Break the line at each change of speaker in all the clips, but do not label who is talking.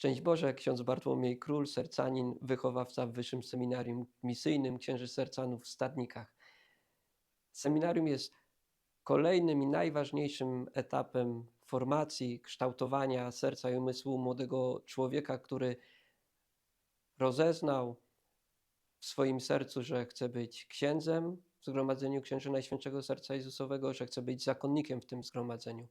Szczęść Boże, ksiądz Bartłomiej Król, sercanin, wychowawca w Wyższym Seminarium Misyjnym Księży Sercanów w Stadnikach. Seminarium jest kolejnym i najważniejszym etapem formacji, kształtowania serca i umysłu młodego człowieka, który rozeznał w swoim sercu, że chce być księdzem w Zgromadzeniu Księży Najświętszego Serca Jezusowego, że chce być zakonnikiem w tym zgromadzeniu.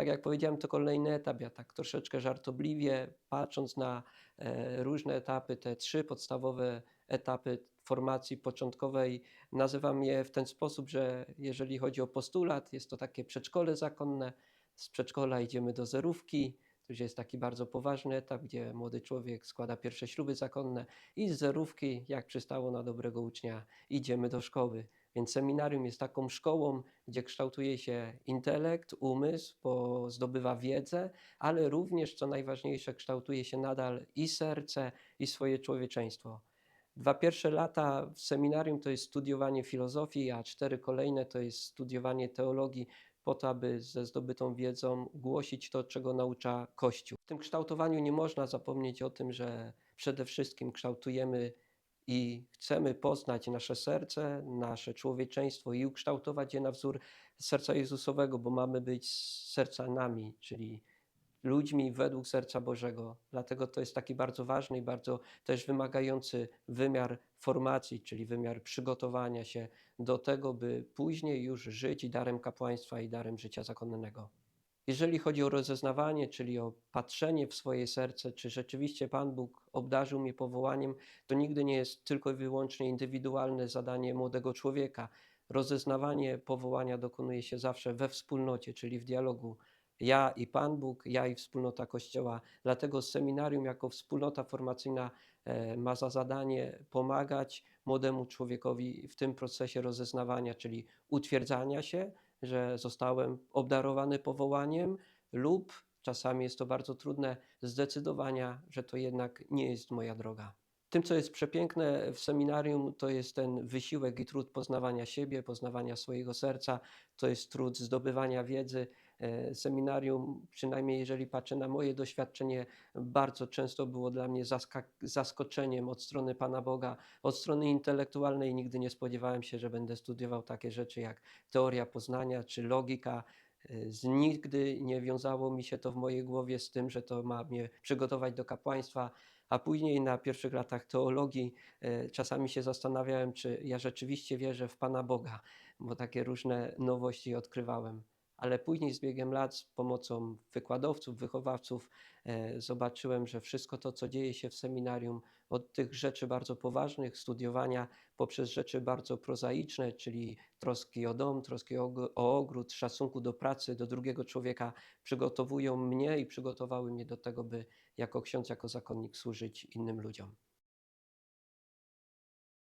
Tak jak powiedziałem, to kolejny etap. Ja tak troszeczkę żartobliwie, patrząc na e, różne etapy, te trzy podstawowe etapy formacji początkowej, nazywam je w ten sposób, że jeżeli chodzi o postulat, jest to takie przedszkole zakonne. Z przedszkola idziemy do zerówki, to już jest taki bardzo poważny etap, gdzie młody człowiek składa pierwsze śluby zakonne i z zerówki, jak przystało na dobrego ucznia, idziemy do szkoły. Więc seminarium jest taką szkołą, gdzie kształtuje się intelekt, umysł, bo zdobywa wiedzę, ale również, co najważniejsze, kształtuje się nadal i serce, i swoje człowieczeństwo. Dwa pierwsze lata w seminarium to jest studiowanie filozofii, a cztery kolejne to jest studiowanie teologii, po to, aby ze zdobytą wiedzą głosić to, czego naucza Kościół. W tym kształtowaniu nie można zapomnieć o tym, że przede wszystkim kształtujemy i chcemy poznać nasze serce, nasze człowieczeństwo i ukształtować je na wzór serca Jezusowego, bo mamy być sercami, czyli ludźmi według serca Bożego. Dlatego to jest taki bardzo ważny i bardzo też wymagający wymiar formacji, czyli wymiar przygotowania się do tego, by później już żyć i darem kapłaństwa i darem życia zakonnego. Jeżeli chodzi o rozeznawanie, czyli o patrzenie w swoje serce, czy rzeczywiście Pan Bóg obdarzył mnie powołaniem, to nigdy nie jest tylko i wyłącznie indywidualne zadanie młodego człowieka. Rozeznawanie powołania dokonuje się zawsze we wspólnocie, czyli w dialogu ja i Pan Bóg, ja i wspólnota Kościoła. Dlatego seminarium jako wspólnota formacyjna e, ma za zadanie pomagać młodemu człowiekowi w tym procesie rozeznawania, czyli utwierdzania się, że zostałem obdarowany powołaniem, lub czasami jest to bardzo trudne, zdecydowania, że to jednak nie jest moja droga. Tym, co jest przepiękne w seminarium, to jest ten wysiłek i trud poznawania siebie, poznawania swojego serca, to jest trud zdobywania wiedzy. E, seminarium, przynajmniej jeżeli patrzę na moje doświadczenie, bardzo często było dla mnie zaskoczeniem od strony Pana Boga, od strony intelektualnej. Nigdy nie spodziewałem się, że będę studiował takie rzeczy jak teoria poznania czy logika. E, z nigdy nie wiązało mi się to w mojej głowie z tym, że to ma mnie przygotować do kapłaństwa, a później na pierwszych latach teologii e, czasami się zastanawiałem, czy ja rzeczywiście wierzę w Pana Boga, bo takie różne nowości odkrywałem ale później z biegiem lat z pomocą wykładowców, wychowawców e, zobaczyłem, że wszystko to, co dzieje się w seminarium, od tych rzeczy bardzo poważnych, studiowania, poprzez rzeczy bardzo prozaiczne, czyli troski o dom, troski o, o ogród, szacunku do pracy, do drugiego człowieka, przygotowują mnie i przygotowały mnie do tego, by jako ksiądz, jako zakonnik służyć innym ludziom.